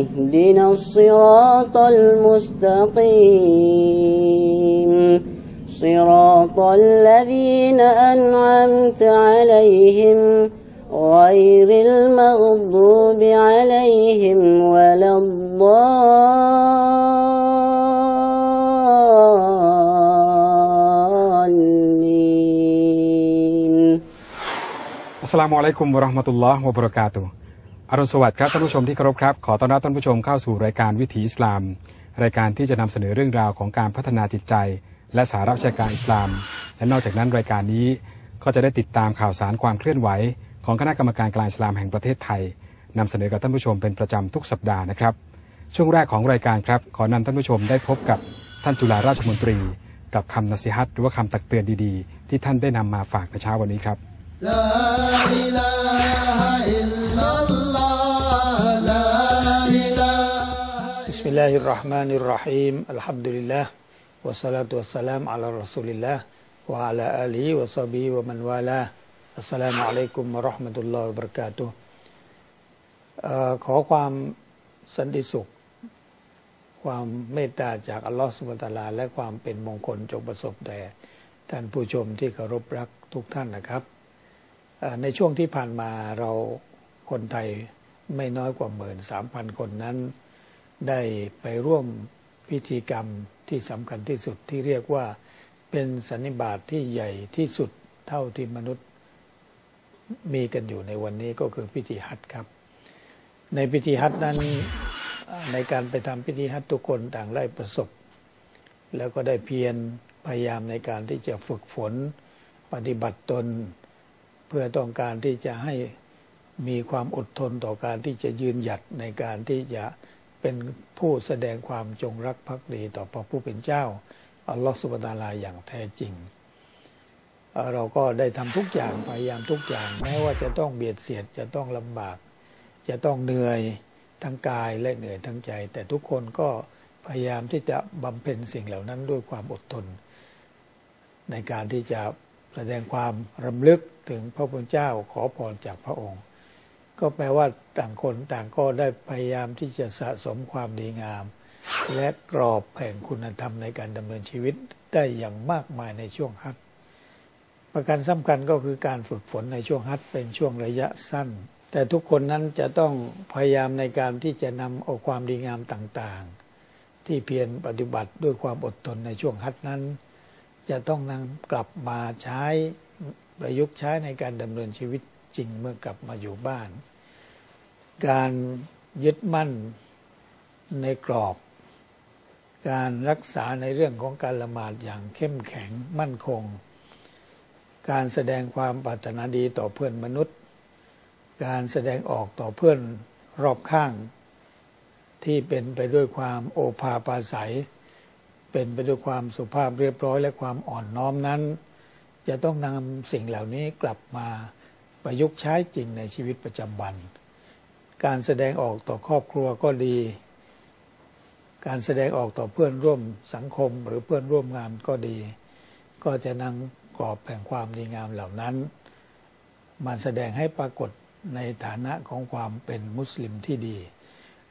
اهدنا الصراط المستقيم. صراط الذين أنعمت عليهم غير المغضوب عليهم ولا الضالين. السلام عليكم ورحمة الله وبركاته. อรุณสวัสดิ์ครับท่านผู้ชมที่เคารพครับ ขอต้อนรับท่านผู้ชมเข้าสู่รายการวิถีอิสลาม รายการที่จะนำเสนอเรื่องราวของการพัฒนาจิตใจ และสาระวิชาการอิสลาม และนอกจากนั้นรายการนี้ก็จะได้ติดตามข่าวสารความเคลื่อนไหว ของคณะกรรมการกลางอิสลามแห่งประเทศไทยนำเสนอกับท่านผู้ชมเป็นประจำทุกสัปดาห์นะครับ ช่วงแรกของรายการครับ ขอนำท่านผู้ชมได้พบกับท่านจุฬาราชมนตรี กับคำนัสิฮัตหรือว่าคำตักเตือนดีๆ ที่ท่านได้นำมาฝากในเช้าวันนี้ครับ الله الرحمن الرحيم الحمد لله والصلاة والسلام على رسول الله وعلى آله وصحبه ومن والاه السلام عليكم ورحمة الله وبركاته เอ่อขอความสันติสุข ความเมตตาจากอัลลอฮฺสุบฮานตะอาลา และความเป็นมงคลจงประสบแด่ท่านผู้ชมที่เคารพรักทุกท่านนะครับเอ่อในช่วงที่ผ่านมาเราคนไทยไม่น้อยกว่าหมื่นสามพันคนนั้น ได้ไปร่วมพิธีกรรมที่สำคัญที่สุดที่เรียกว่าเป็นสันนิบาตที่ใหญ่ที่สุดเท่าที่มนุษย์มีกันอยู่ในวันนี้ก็คือพิธีฮัจญ์ครับ ในพิธีฮัจญ์นั้นในการไปทำพิธีฮัจญ์ทุกคนต่างได้ประสบ แล้วก็ได้เพียรพยายามในการที่จะฝึกฝนปฏิบัติตน เพื่อต้องการที่จะให้มีความอดทนต่อการที่จะยืนหยัดในการที่จะ เป็นผู้แสดงความจงรักภักดีต่อพระผู้เป็นเจ้า อัลลอฮฺสุบฮานาลาอย่างแท้จริงเอ่อเราก็ได้ทำทุกอย่างพยายามทุกอย่าง แม้ว่าจะต้องเบียดเสียดจะต้องลำบาก จะต้องเหนื่อยทั้งกายและเหนื่อยทั้งใจ แต่ทุกคนก็พยายามที่จะบำเพ็ญสิ่งเหล่านั้นด้วยความอดทน ในการที่จะแสดงความรำลึกถึงพระพุทธเจ้าขอพรจากพระองค์ ก็แปลว่าต่างคนต่างก็ได้พยายามที่จะสะสมความดีงาม และกรอบแห่งคุณธรรมในการดำเนินชีวิตได้อย่างมากมายในช่วงฮัทประการสำคัญก็คือการฝึกฝนในช่วงฮัทเป็นช่วงระยะสั้น แต่ทุกคนนั้นจะต้องพยายามในการที่จะนำเอาความดีงามต่างๆ ที่เพียรปฏิบัติด้วยความอดทนในช่วงฮัทนั้น จะต้องนำกลับมาใช้ประยุกต์ใช้ในการดำเนินชีวิต จริงเมื่อกลับมาอยู่บ้าน การยึดมั่นในกรอบ การรักษาในเรื่องของการละหมาดอย่างเข้มแข็งมั่นคง การแสดงความปรารถนาดีต่อเพื่อนมนุษย์ การแสดงออกต่อเพื่อนรอบข้าง ที่เป็นไปด้วยความโอภาปาศัย เป็นไปด้วยความสุภาพเรียบร้อยและความอ่อนน้อมนั้น จะต้องนำสิ่งเหล่านี้กลับมา ประยุกต์ใช้จริงในชีวิตประจำวัน การแสดงออกต่อครอบครัวก็ดี การแสดงออกต่อเพื่อนร่วมสังคมหรือเพื่อนร่วมงานก็ดี ก็จะนำกรอบแห่งความดีงามเหล่านั้นมาแสดงให้ปรากฏในฐานะของความเป็นมุสลิมที่ดี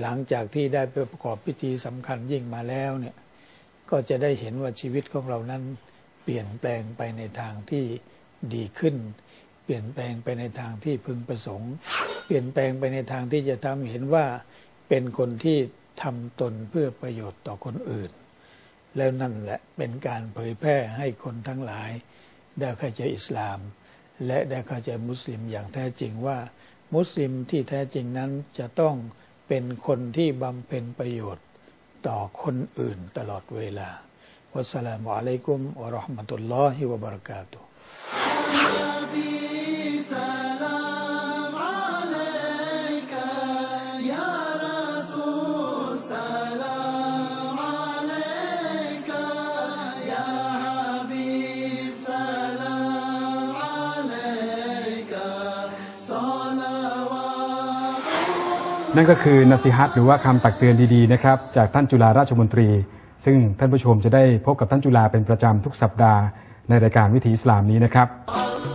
หลังจากที่ได้ไปประกอบพิธีสำคัญยิ่งมาแล้วเนี่ยก็จะได้เห็นว่าชีวิตของเรานั้นเปลี่ยนแปลงไปในทางที่ดีขึ้น เปลี่ยนแปลงไปในทางที่พึงประสงค์ เปลี่ยนแปลงไปในทางที่จะทำเห็นว่าเป็นคนที่ทำตนเพื่อประโยชน์ต่อคนอื่น แล้วนั่นแหละเป็นการเผยแพร่ให้คนทั้งหลายได้เข้าใจอิสลาม และได้เข้าใจมุสลิมอย่างแท้จริงว่า มุสลิมที่แท้จริงนั้นจะต้องเป็นคนที่บำเพ็ญประโยชน์ต่อคนอื่นตลอดเวลา วัสสลามุอะลัยกุมวะเราะห์มะตุลลอฮิวะบะเราะกาตุ นั่นก็คือนัสิฮัตหรือว่าคำตักเตือนดีๆนะครับจากท่านจุฬาราชมนตรี ซึ่งท่านผู้ชมจะได้พบกับท่านจุฬาเป็นประจำทุกสัปดาห์ในรายการวิถีอิสลามนี้นะครับ